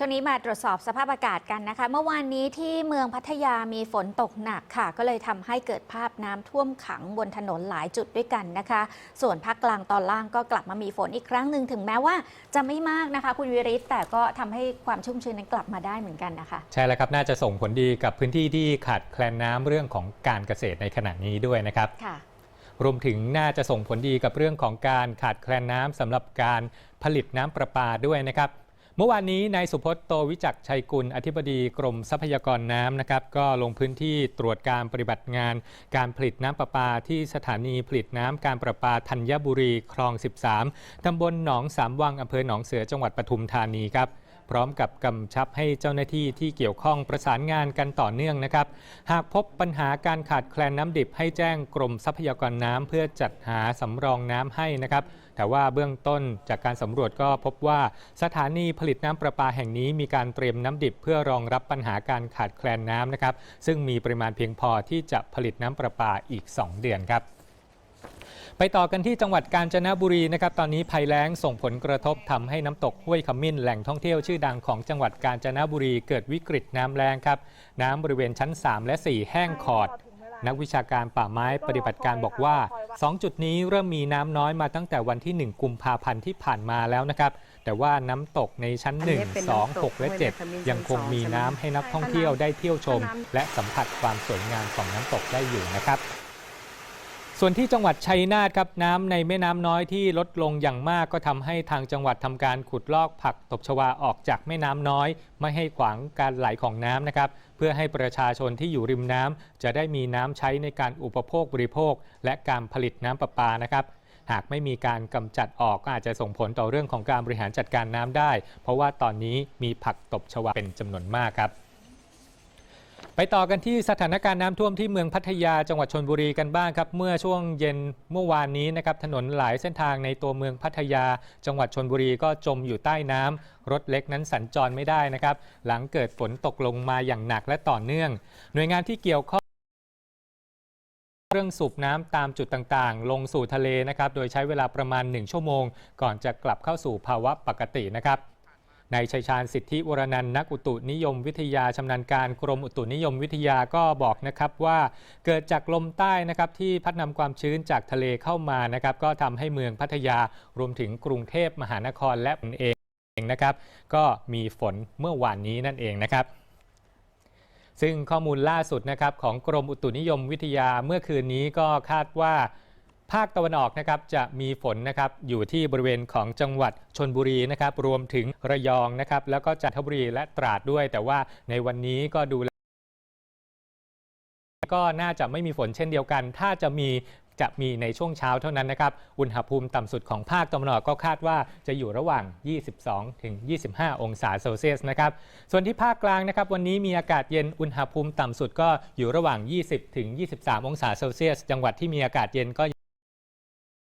ช่วงนี้มาตรวจสอบสภาพอากาศกันนะคะ เมื่อวานนี้ที่เมืองพัทยามีฝนตกหนักค่ะ ก็เลยทำให้เกิดภาพน้ำท่วมขังบนถนนหลายจุดด้วยกันนะคะ ส่วนภาคกลางตอนล่างก็กลับมามีฝนอีกครั้งหนึ่งถึงแม้ว่าจะไม่มากนะคะ คุณวิริศแต่ก็ทำให้ความชุ่มชื้นนั้นกลับมาได้เหมือนกันนะคะ ใช่แล้วครับน่าจะส่งผลดีกับพื้นที่ที่ขาดแคลนน้ำเรื่องของการเกษตรในขณะนี้ด้วยนะครับค่ะรวมถึงน่าจะส่งผลดีกับเรื่องของการขาดแคลนน้ำสำหรับการผลิตน้ำประปาด้วยนะครับ เมื่อวานนี้นายสุพจน์โตวิจักชัยกุล อธิบดีกรมทรัพยากรน้ำนะครับ ก็ลงพื้นที่ตรวจการปฏิบัติงาน การผลิตน้ำประปาที่สถานีผลิตน้ำการประปาธัญบุรีคลอง 13 ตำบลหนองสามวังอำเภอหนองเสือจังหวัดปทุมธานีครับ พร้อมกับกำชับให้เจ้าหน้าที่ที่เกี่ยวข้องประสานงานกันต่อเนื่องนะครับ หากพบปัญหาการขาดแคลนน้ำดิบให้แจ้งกรมทรัพยากรน้ำเพื่อจัดหาสำรองน้ำให้นะครับ แต่ว่าเบื้องต้นจากการสำรวจก็พบว่าสถานีผลิตน้ำประปาแห่งนี้มีการเตรียมน้ำดิบ เพื่อรองรับปัญหาการขาดแคลนน้ำนะครับ ซึ่งมีปริมาณเพียงพอที่จะผลิตน้ำประปาอีก 2 เดือนครับ ไปต่อกันที่จังหวัดกาญจนบุรีนะครับตอนนี้ภัยแล้งส่งผลกระทบทำให้น้ำตกห้วยขมิ้นแหล่งท่องเที่ยวชื่อดังของจังหวัดกาญจนบุรีเกิดวิกฤตน้ำแรงครับ น้ำบริเวณชั้น 3 และ 4 แห้งขอด นักวิชาการป่าไม้ปฏิบัติการบอกว่า 2 จุดนี้เริ่มมีน้ำน้อยมาตั้งแต่วันที่ 1 กุมภาพันธ์ที่ผ่านมาแล้วนะครับแต่ว่าน้ำตกในชั้นอันนี้เป็น1น้ำตก2 6 และ 7 ยังคงมีน้ำให้นักท่องเที่ยวได้เที่ยวชม และสัมผัสความสวยงามของน้ำตกได้อยู่นะครับ ส่วนที่จังหวัดชัยนาทครับน้ำในแม่น้ำน้อยที่ลดลงอย่างมากก็ทำให้ทางจังหวัดทำการขุดลอกผักตบชวาออกจากแม่น้ำน้อย ไม่ให้ขวางการไหลของน้ำนะครับเพื่อให้ประชาชนที่อยู่ริมน้ำจะได้มีน้ำใช้ในการอุปโภคบริโภค และการผลิตน้ำประปานะครับหากไม่มีการกำจัดออกก็อาจจะส่งผลต่อเรื่องของการบริหารจัดการน้ำได้ เพราะว่าตอนนี้มีผักตบชวาเป็นจำนวนมากครับ ไปต่อกันที่สถานการณ์น้ำท่วมที่เมืองพัทยาจังหวัดชนบุรีกันบ้างครับเมื่อช่วงเย็นเมื่อวานนี้นะครับถนนหลายเส้นทางในตัวเมืองพัทยา จังหวัดชนบุรีก็จมอยู่ใต้น้ำรถเล็กนั้นสัญจรไม่ได้นะครับ หลังเกิดฝนตกลงมาอย่างหนักและต่อเนื่อง หน่วยงานที่เกี่ยวข้องเครื่องสูบน้ำตามจุดต่างๆ ลงสู่ทะเลนะครับ โดยใช้เวลาประมาณ 1 ชั่วโมง ก่อนจะกลับเข้าสู่ภาวะปกตินะครับ นายชัยชาญสิทธิวรนันท์นักอุตุนิยมวิทยาชำนาญการกรมอุตุนิยมวิทยาก็บอกนะครับว่าเกิดจากลมใต้นะครับที่พัดนำความชื้นจากทะเลเข้ามานะครับก็ทำให้เมืองพัทยารวมถึงกรุงเทพมหานครและเองนะครับ ก็มีฝนเมื่อวานนี้นั่นเองนะครับซึ่งข้อมูลล่าสุดนะครับของกรมอุตุนิยมวิทยาเมื่อคืนนี้ก็คาดว่า ภาคตะวันออกนะครับจะมีฝนนะครับอยู่ที่บริเวณของจังหวัดชนบุรีนะครับรวมถึงระยองนะครับแล้วก็จันทบุรีและตราดด้วย แต่ว่าในวันนี้ก็ดูแล้วก็น่าจะไม่มีฝนเช่นเดียวกัน ถ้าจะมีจะมีในช่วงเช้าเท่านั้นนะครับ อุณหภูมิต่ำสุดของภาคตะวันออกก็คาดว่าจะอยู่ระหว่าง 22 ถึง 25 องศาเซลเซียสนะครับ ส่วนที่ภาคกลางนะครับ วันนี้มีอากาศเย็น อุณหภูมิต่ำสุดก็อยู่ระหว่าง 20 ถึง 23 องศาเซลเซียส จังหวัดที่มีอากาศเย็นก็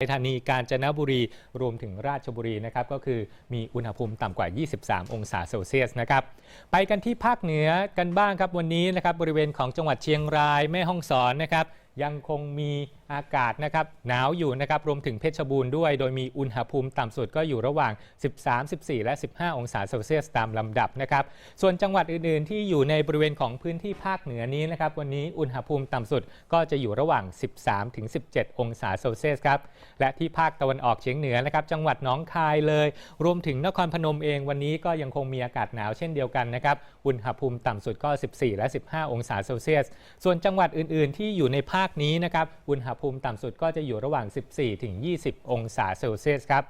ในธานีกาญจนบุรีรวมถึงราชบุรีนะครับก็คือมีอุณหภูมิต่ำกว่า 23 องศาเซลเซียสนะครับไปกันที่ภาคเหนือกันบ้างครับวันนี้นะครับบริเวณของจังหวัดเชียงรายแม่ฮ่องสอนนะครับยังคงมี อากาศนะครับหนาวอยู่นะครับรวมถึงเพชรบูรณ์ด้วย โดยมีอุณหภูมิต่ำสุดก็อยู่ระหว่าง 13 14 และ 15 องศาเซลเซียสตามลำดับนะครับส่วนจังหวัดอื่นๆ ที่อยู่ในบริเวณของพื้นที่ภาคเหนือนี้นะครับวันนี้อุณหภูมิต่ำสุดก็จะอยู่ระหว่าง 13 ถึง 17 องศาเซลเซียสครับและที่ภาคตะวันออกเฉียงเหนือนะครับจังหวัดหนองคายเลย รวมถึงนครพนมเองวันนี้ก็ยังคงมีอากาศหนาวเช่นเดียวกันนะครับอุณหภูมิต่ำสุดก็ 14 และ 15 องศาเซลเซียส ส่วนจังหวัดอื่น ๆ ที่อยู่ในภาคนี้นะครับอุณหภูมิต่ำสุดก็จะอยู่ระหว่าง 14ถึง20 องศาเซลเซียสครับ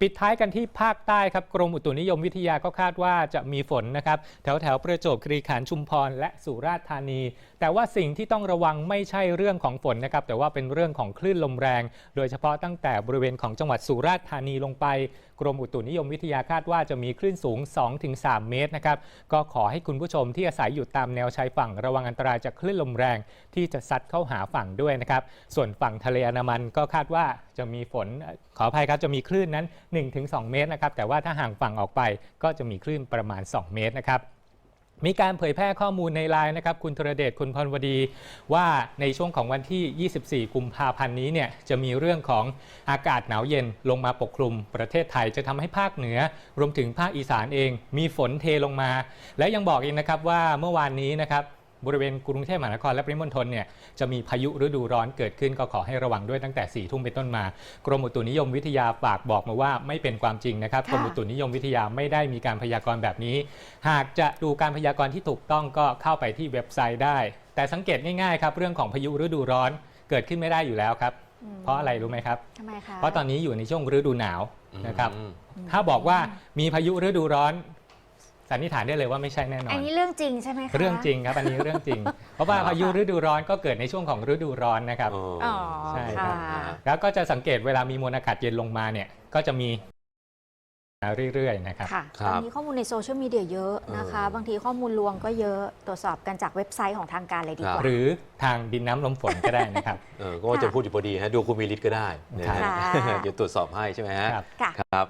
ปิดท้ายกันที่ภาคใต้ครับกรมอุตุนิยมวิทยาก็คาดว่าจะมีฝนนะครับแถวแถวประจวบคีรีขันธ์ชุมพรและสุราษฎร์ธานี แต่ว่าสิ่งที่ต้องระวังไม่ใช่เรื่องของฝนนะครับแต่ว่าเป็นเรื่องของคลื่นลมแรง โดยเฉพาะตั้งแต่บริเวณของจังหวัดสุราษฎร์ธานีลงไป กรมอุตุนิยมวิทยาคาดว่าจะมีคลื่นสูง 2-3 เมตรนะครับก็ขอให้คุณผู้ชมที่อาศัยอยู่ตามแนวชายฝั่งระวังอันตรายจากคลื่นลมแรง ที่จะซัดเข้าหาฝั่งด้วยนะครับส่วนฝั่งทะเลอันดามันก็คาดว่า จะมีฝนขออภัยครับจะมีคลื่นนั้น 1-2 เมตรนะครับแต่ว่าถ้าห่างฝั่งออกไปก็จะมีคลื่นประมาณ 2 เมตรนะครับมีการเผยแพร่ข้อมูลในไลน์นะครับคุณธรเดชคุณพรวดี ว่าในช่วงของวันที่ 24 กุมภาพันธ์นี้เนี่ยจะมีเรื่องของอากาศหนาวเย็นลงมาปกคลุม ประเทศไทยจะทำให้ภาคเหนือ รวมถึงภาคอีสานเอง มีฝนเทลงมา และยังบอกอีกนะครับว่าเมื่อวานนี้นะครับ บริเวณกรุงเทพมหานครและปริมณฑลเนี่ยจะมีพายุฤดูร้อนเกิดขึ้นก็ขอให้ระวังด้วยตั้งแต่4ี่ทุ่มเป็นต้นมา กรมอุตุนิยมวิทยาฝากบอกมาว่าไม่เป็นความจริงนะครับค่ะกรมอุตุนิยมวิทยาไม่ได้มีการพยากรณ์แบบนี้ หากจะดูการพยากรณ์ที่ถูกต้องก็เข้าไปที่เว็บไซต์ได้ แต่สังเกตง่ายๆครับเรื่องของพายุฤดูร้อนเกิดขึ้นไม่ได้อยู่แล้วครับอืมเพราะอะไรรู้ไหมครับทำไมคะเพราะตอนนี้อยู่ในช่วงฤดูหนาวนะครับอืมถ้าบอกว่ามีพายุฤดูร้อน สันนิษฐานได้เลยว่าไม่ใช่แน่นออันนนี้เรื่องจริงใช่ไหมคะเรื่องจริงครับอันนี้เรื่องจริง เพราะว่าพายุฤดูร้อนก็เกิดในช่วงของฤดูร้อนนะครับอ๋อใช่ครัค่ะบแล้วก็จะสังเกตเวลามีมวลอากาศเย็นลงมาเนี่ยก็จะมีเรื่อยๆนะครับค่ะครับตอนนี้ข้อมูลในโซเชียลมีเดียเยอะนะคะเออบางทีข้อมูลลวงก็เยอะตรวจสอบกันจากเว็บไซต์ของทางการเลยดีกว่าหรือทางดินน้ำลมฝนก็ได้นะครับเออก็ว่าจะพูดอยู่พอดีฮะดูคุณมีฤทธิ์ก็ได้นะฮะค่ะเดี๋ยวตรวจสอบให้ใช่ไหมฮะครับค่ะครับ